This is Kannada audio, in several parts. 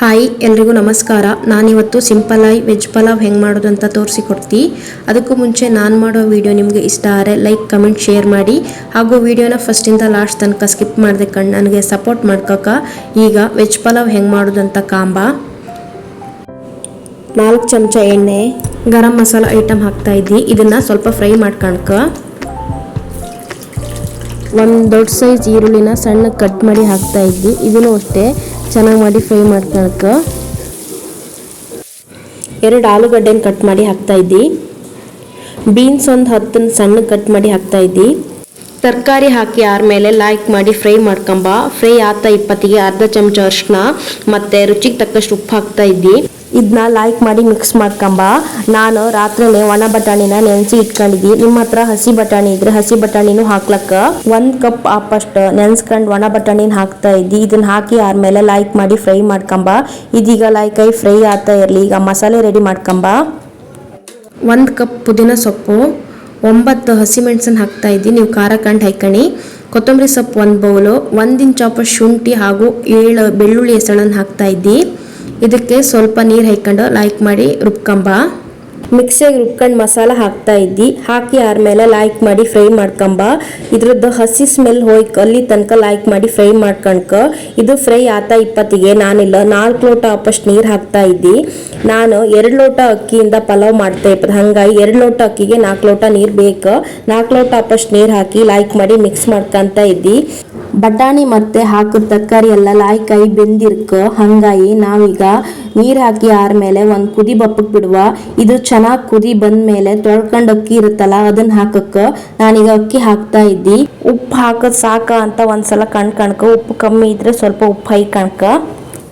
ಹಾಯ್, ಎಲ್ರಿಗೂ ನಮಸ್ಕಾರ. ನಾನಿವತ್ತು ಸಿಂಪಲ್ ಆಗಿ ವೆಜ್ ಪಲಾವ್ ಹೆಂಗೆ ಮಾಡೋದು ಅಂತ ತೋರಿಸಿಕೊಡ್ತಿ. ಅದಕ್ಕೂ ಮುಂಚೆ ನಾನು ಮಾಡೋ ವಿಡಿಯೋ ನಿಮಗೆ ಇಷ್ಟ ಆದರೆ ಲೈಕ್ ಕಮೆಂಟ್ ಶೇರ್ ಮಾಡಿ. ಹಾಗೂ ವಿಡಿಯೋನ ಫಸ್ಟಿಂದ ಲಾಸ್ಟ್ ತನಕ ಸ್ಕಿಪ್ ಮಾಡಿದೆ ಕಣ್ಣು ನನಗೆ ಸಪೋರ್ಟ್ ಮಾಡ್ಕೋಕ. ಈಗ ವೆಜ್ ಪಲಾವ್ ಹೆಂಗೆ ಮಾಡೋದು ಅಂತ ಕಾಂಬ. ನಾಲ್ಕು ಚಮಚ ಎಣ್ಣೆ, ಗರಂ ಮಸಾಲ ಐಟಮ್ ಹಾಕ್ತಾ ಇದ್ದಿ. ಇದನ್ನು ಸ್ವಲ್ಪ ಫ್ರೈ ಮಾಡ್ಕೊಂಡ್ಕ ಒಂದು ದೊಡ್ಡ ಸೈಜ್ ಈರುಳ್ಳಿನ ಸಣ್ಣ ಕಟ್ ಮಾಡಿ ಹಾಕ್ತಾ ಇದ್ವಿ ಇದನ್ನು ಅಷ್ಟೇ ಚೆನ್ನಾಗಿ ಮಾಡಿ ಫ್ರೈ ಮಾಡ್ಕೊಳಕ್ಕೆ ಎರಡು ಆಲೂಗಡ್ಡೆನ ಕಟ್ ಮಾಡಿ ಹಾಕ್ತಾ ಇದ್ದಿ. ಬೀನ್ಸ್ ಒಂದು ಹತ್ತನ್ನು ಸಣ್ಣ ಕಟ್ ಮಾಡಿ ಹಾಕ್ತಾ ಇದ್ದಿ. ತರಕಾರಿ ಹಾಕಿ ಆದಮೇಲೆ ಲೈಕ್ ಮಾಡಿ ಫ್ರೈ ಮಾಡ್ಕೊಂಬ. ಫ್ರೈ ಆತ ಇಪ್ಪತ್ತಿಗೆ ಅರ್ಧ ಚಮಚ ಅರಿಶಿನ ಮತ್ತೆ ರುಚಿಗೆ ತಕ್ಕಷ್ಟು ಉಪ್ಪು ಹಾಕ್ತಾ ಇದ್ದಿ. ಇದನ್ನ ಲೈಕ್ ಮಾಡಿ ಮಿಕ್ಸ್ ಮಾಡ್ಕೊಂಬ. ನಾನು ರಾತ್ರಿನೇ ಒಣ ಬಟಾಣಿನ ನೆನೆಸಿ ಇಟ್ಕೊಂಡಿದ್ದಿ. ನಿಮ್ಮ ಹತ್ರ ಹಸಿ ಬಟಾಣಿ ಇದ್ರೆ ಹಸಿ ಬಟಾಣಿನೂ ಹಾಕ್ಲಕ್ಕ. ಒಂದ್ ಕಪ್ ಆಪಷ್ಟು ನೆನ್ಸ್ಕೊಂಡು ಒಣ ಬಟಾಣಿನ ಹಾಕ್ತಾ ಇದ್ದಿ. ಇದನ್ನ ಹಾಕಿ ಆದ್ಮೇಲೆ ಲೈಕ್ ಮಾಡಿ ಫ್ರೈ ಮಾಡ್ಕೊಂಬ. ಇದೀಗ ಲೈಕ್ ಆಗಿ ಫ್ರೈ ಆಗ್ತಾ ಇರಲಿ. ಈಗ ಮಸಾಲೆ ರೆಡಿ ಮಾಡ್ಕೊಂಬ. ಒಂದು ಕಪ್ ಪುದೀನ ಸೊಪ್ಪು, ಒಂಬತ್ತು ಹಸಿಮೆಣಸನ್ನು ಹಾಕ್ತಾ ಇದ್ದಿ. ನೀವು ಖಾರ ಕಂಡು ಹಾಕಣಿ ಕೊತ್ತಂಬರಿ ಸೊಪ್ಪು ಒಂದು ಬೌಲು ಒಂದಿನ ಚಾಪ ಶುಂಠಿ ಹಾಗೂ ಏಳು ಬೆಳ್ಳುಳ್ಳಿ ಹೆಸಳನ್ನು ಹಾಕ್ತಾ ಇದ್ದಿ. ಇದಕ್ಕೆ ಸ್ವಲ್ಪ ನೀರು ಹಾಕ್ಕೊಂಡು ಲೈಕ್ ಮಾಡಿ ರುಬ್ಕೊಂಬ. ಮಿಕ್ಸಿಗೆ ರುಬ್ಕೊಂಡು ಮಸಾಲ ಹಾಕ್ತಾ ಇದ್ದಿ. ಹಾಕಿ ಆದ್ಮೇಲೆ ಲೈಕ್ ಮಾಡಿ ಫ್ರೈ ಮಾಡ್ಕೊಂಬ. ಇದ್ರದ್ದು ಹಸಿ ಸ್ಮೆಲ್ ಹೋಗಿ ಅಲ್ಲಿ ತನಕ ಲೈಕ್ ಮಾಡಿ ಫ್ರೈ ಮಾಡ್ಕೊಂಡ್ಕ. ಇದು ಫ್ರೈ ಆತ ಇಪ್ಪತ್ತಿಗೆ, ನಾನಿಲ್ಲ. ನಾಲ್ಕು ಲೋಟ ಅಪ್ಪಷ್ಟು ನೀರು ಹಾಕ್ತಾ ಇದ್ದಿ. ನಾನು ಎರಡು ಲೋಟ ಅಕ್ಕಿಯಿಂದ ಪಲಾವ್ ಮಾಡ್ತಾ ಇಪ್ಪತ್ತು ಹಂಗಾಗಿ ಎರಡು ಲೋಟ ಅಕ್ಕಿಗೆ ನಾಲ್ಕು ಲೋಟ ನೀರು ಬೇಕು. ನಾಲ್ಕು ಲೋಟ ಅಪ್ಪಷ್ಟು ನೀರು ಹಾಕಿ ಲೈಕ್ ಮಾಡಿ ಮಿಕ್ಸ್ ಮಾಡ್ಕೊಂತ ಇದ್ದಿ. ಬಟಾಣಿ ಮತ್ತೆ ಹಾಕಿದ ತರಕಾರಿ ಎಲ್ಲ ಲಾಯ್ಕಾಯಿ ಬೆಂದಿರ್ಕ ಹಂಗಾಗಿ ನಾವೀಗ ನೀರು ಹಾಕಿ ಆದ್ಮೇಲೆ ಒಂದು ಕುದಿ ಬಪ್ಪಕ್ಕೆ ಬಿಡುವ. ಇದು ಚೆನ್ನಾಗಿ ಕುದಿ ಬಂದ ಮೇಲೆ ತೊಳ್ಕೊಂಡು ಅಕ್ಕಿ ಇರುತ್ತಲ್ಲ ಅದನ್ನ ಹಾಕಕ್ಕ ನಾನೀಗ ಅಕ್ಕಿ ಹಾಕ್ತಾ ಇದ್ದಿ. ಉಪ್ಪು ಹಾಕೋದು ಸಾಕ ಅಂತ ಒಂದ್ಸಲ ಕಣ್ ಕಣ್ಕ, ಉಪ್ಪು ಕಮ್ಮಿ ಇದ್ರೆ ಸ್ವಲ್ಪ ಉಪ್ಪು ಹೈ ಕಣ್ಕ.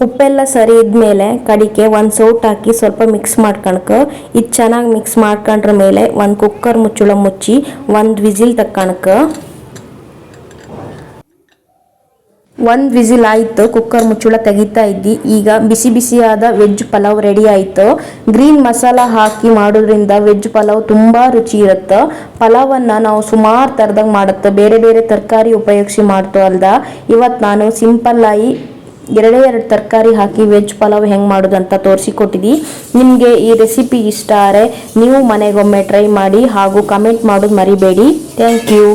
ಉಪ್ಪೆಲ್ಲ ಸರಿ ಇದ್ಮೇಲೆ ಕಡಿಕೆ ಒಂದು ಸೌಟ್ ಹಾಕಿ ಸ್ವಲ್ಪ ಮಿಕ್ಸ್ ಮಾಡ್ಕಣಕ ಇದು ಚೆನ್ನಾಗಿ ಮಿಕ್ಸ್ ಮಾಡ್ಕೊಂಡ್ರ ಮೇಲೆ ಒಂದು ಕುಕ್ಕರ್ ಮುಚ್ಚಳ ಮುಚ್ಚಿ ಒಂದು ವಿಸಿಲ್ ತಕ್ಕಣಕ ಒಂದು ವಿಸಿಲ್ ಆಯಿತು ಕುಕ್ಕರ್ ಮುಚ್ಚಳ ತೆಗಿತಾ ಇದ್ದಿ. ಈಗ ಬಿಸಿ ಬಿಸಿಯಾದ ವೆಜ್ ಪಲಾವ್ ರೆಡಿ ಆಯಿತು. ಗ್ರೀನ್ ಮಸಾಲ ಹಾಕಿ ಮಾಡೋದ್ರಿಂದ ವೆಜ್ ಪಲಾವ್ ತುಂಬ ರುಚಿ ಇರುತ್ತೆ. ಪಲಾವನ್ನು ನಾವು ಸುಮಾರು ಥರದಾಗ ಮಾಡುತ್ತೆ. ಬೇರೆ ಬೇರೆ ತರಕಾರಿ ಉಪಯೋಗಿಸಿ ಮಾಡ್ತೋ ಅಲ್ದ. ಇವತ್ತು ನಾನು ಸಿಂಪಲ್ ಆಗಿ ಎರಡೇ ಎರಡು ತರಕಾರಿ ಹಾಕಿ ವೆಜ್ ಪಲಾವ್ ಹೆಂಗೆ ಮಾಡೋದು ಅಂತ ತೋರಿಸಿಕೊಟ್ಟಿದ್ದಿ. ನಿಮಗೆ ಈ ರೆಸಿಪಿ ಇಷ್ಟ ಆದರೆ ನೀವು ಮನೆಗೊಮ್ಮೆ ಟ್ರೈ ಮಾಡಿ ಹಾಗೂ ಕಮೆಂಟ್ ಮಾಡೋದು ಮರಿಬೇಡಿ. Thank you